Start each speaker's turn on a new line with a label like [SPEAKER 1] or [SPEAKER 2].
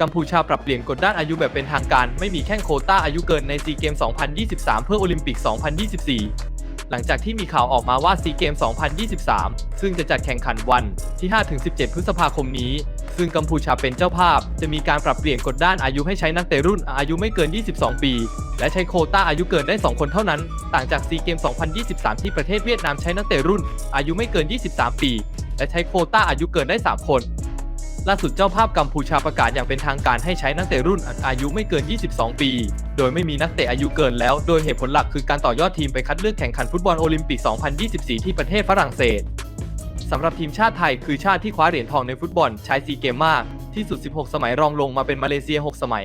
[SPEAKER 1] กัมพูชาปรับเปลี่ยนกฎด้านอายุแบบเป็นทางการ ไม่มีแข่งโคต้าอายุเกินในซีเกม 2023 เพื่อโอลิมปิก 2024 หลังจากที่มีข่าวออกมาว่าซีเกม 2023 ซึ่งจะจัดแข่งขันวันที่ 5-17 พฤษภาคมนี้ ซึ่งกัมพูชาเป็นเจ้าภาพ จะมีการปรับเปลี่ยนกฎด้านอายุให้ใช้นักเตะรุ่นอายุไม่เกิน 22 ปี และใช้โคต้าอายุเกินได้ 2 คนเท่านั้น ต่างจากซีเกม 2023 ที่ประเทศเวียดนามใช้นักเตะรุ่น อายุไม่เกิน 23 ปี และใช้โคต้าอายุเกินได้ 3 คน ล่าสุดเจ้าภาพกัมพูชาประกาศอย่างเป็นทางการให้ใช้นักเตะรุ่นอายุไม่เกิน 22 ปี โดยไม่มีนักเตะอายุเกินแล้ว โดยเหตุผลหลักคือการต่อยอดทีมไปคัดเลือกแข่งขันฟุตบอลโอลิมปิก 2024 ที่ประเทศฝรั่งเศสสำหรับทีมชาติไทยคือชาติที่คว้าเหรียญทองในฟุตบอลชายซีเกมมากที่สุด 16 สมัยรองลงมาเป็นมาเลเซีย 6 สมัย